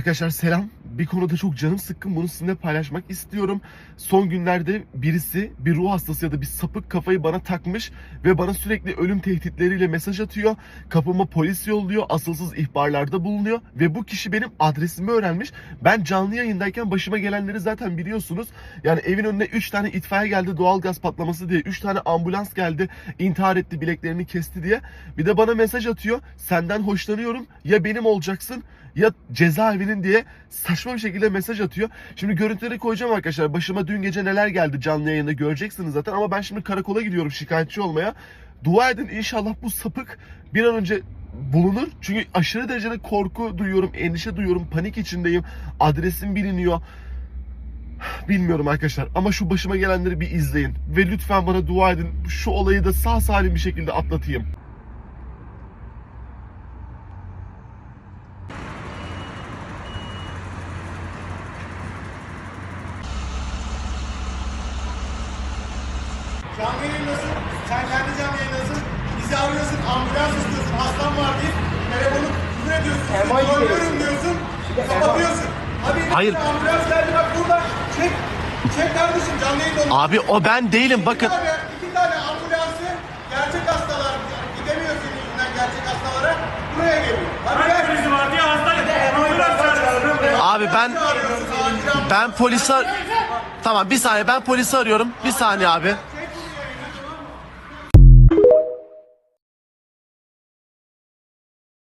Arkadaşlar selam. Bir konuda çok canım sıkkın. Bunu sizinle paylaşmak istiyorum. Son günlerde birisi bir ruh hastası ya da bir sapık kafayı bana takmış ve bana sürekli ölüm tehditleriyle mesaj atıyor. Kapıma polis yolluyor. Asılsız ihbarlarda bulunuyor ve bu kişi benim adresimi öğrenmiş. Ben canlı yayındayken başıma gelenleri zaten biliyorsunuz. Yani evin önüne 3 tane itfaiye geldi doğalgaz patlaması diye. 3 tane ambulans geldi. intihar etti bileklerini kesti diye. Bir de bana mesaj atıyor. Senden hoşlanıyorum. Ya benim olacaksın ya cezaevinin diye saçma bir şekilde mesaj atıyor. Şimdi görüntüleri koyacağım arkadaşlar. Başıma dün gece neler geldi canlı yayında göreceksiniz zaten. Ama ben şimdi karakola gidiyorum şikayetçi olmaya. Dua edin inşallah bu sapık bir an önce bulunur. Çünkü aşırı derecede korku duyuyorum, endişe duyuyorum, panik içindeyim. Adresim biliniyor. Bilmiyorum arkadaşlar ama şu başıma gelenleri bir izleyin. Ve lütfen bana dua edin. Şu olayı da sağ salim bir şekilde atlatayım. Canlı yayındasın. Sen kendi canlı yayındasın. Bizi arıyorsun. Ambulans istiyorsun. Hastam var deyip telefonu küfür ediyorsun. Seni görüyorum diyorsun. Kapatıyorsun. Abi Hayır. ambulans geldi bak burada. Çek. Çek kardeşim canlı yayında onu. Abi o ben değilim bakın. İki tane, iki tane ambulansı gerçek hastalar gidemiyor senin yüzünden gerçek hastalara buraya geliyor. Hadi gel. krizi var diye çağırıyorsun. Abi ben ben polisi ar- Tamam bir saniye ben polisi arıyorum. Bir saniye abi.